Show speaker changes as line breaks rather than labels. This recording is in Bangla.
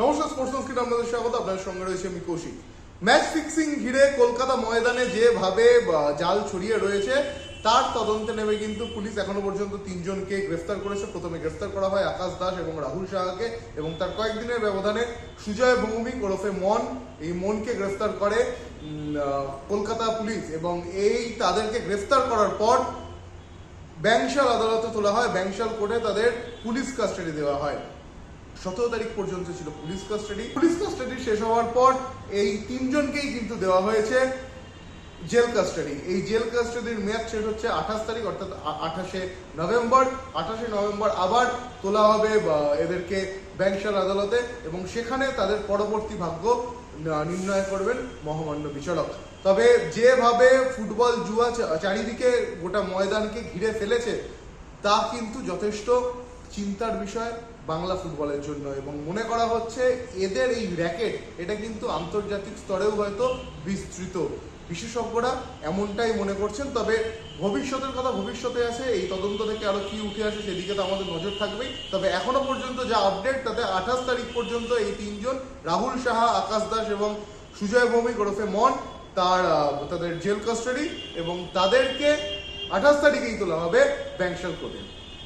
নমস্কার স্পোর্টস সংস্কৃতি আপনাদের স্বাগত। আপনাদের সঙ্গে রয়েছে আমি কৌশিক। ম্যাচ ফিক্সিং ঘিরে কলকাতা ময়দানে যেভাবে জাল ছড়িয়ে রয়েছে, তার তদন্তে নেমে কিন্তু পুলিশ এখনও পর্যন্ত তিনজনকে গ্রেফতার করেছে। প্রথমে গ্রেফতার করা হয় আকাশ দাস এবং রাহুল সাহাকে এবং তার কয়েকদিনের ব্যবধানে সুজয় ভৌমিক ওরফে মন। এই মনকে গ্রেফতার করে কলকাতা পুলিশ এবং এই তাদেরকে গ্রেফতার করার পর ব্যাংশাল আদালতে তোলা হয়। ব্যাংশাল কোর্টে তাদের পুলিশ কাস্টাডি দেওয়া হয়। সতেরো তারিখ পর্যন্ত ছিল পুলিশ কাস্টাডি পুলিশ কাস্টাডি শেষ হওয়ার পর এই তিনজনকেই কিন্তু দেওয়া হয়েছে জেল কাস্টাডি এই জেল কাস্টাডির মেয়াদ শেষ হচ্ছে আঠাশ তারিখ, অর্থাৎ আঠাশে নভেম্বর। আঠাশে নভেম্বর আবার তোলা হবে এদেরকে ব্যাংশাল আদালতে এবং সেখানে তাদের পরবর্তী ভাগ্য নির্ণয় করবেন মহামান্য বিচারক। তবে যেভাবে ফুটবল জুয়া চারিদিকে গোটা ময়দানকে ঘিরে ফেলেছে, তা কিন্তু যথেষ্ট চিন্তার বিষয় বাংলা ফুটবলের জন্য এবং মনে করা হচ্ছে এদের এই র্যাকেট, এটা কিন্তু আন্তর্জাতিক স্তরেও হয়তো বিস্তৃত। বিশেষজ্ঞরা এমনটাই মনে করছেন, তবে ভবিষ্যতের কথা ভবিষ্যতে আছে, এই তদন্ত থেকে আরও কি উঠে আসে সেদিকে তো আমাদের নজর থাকবেই। তবে এখনও পর্যন্ত যা আপডেট, তাতে আঠাশ তারিখ পর্যন্ত এই তিনজন, রাহুল সাহা, আকাশ দাস এবং সুজয় ভৌমিক ওরফে মন, তার তাদের জেল কাস্টাডি এবং তাদেরকে আঠাশ তারিখেই তোলা হবে ব্যাংশাল কোর্টে।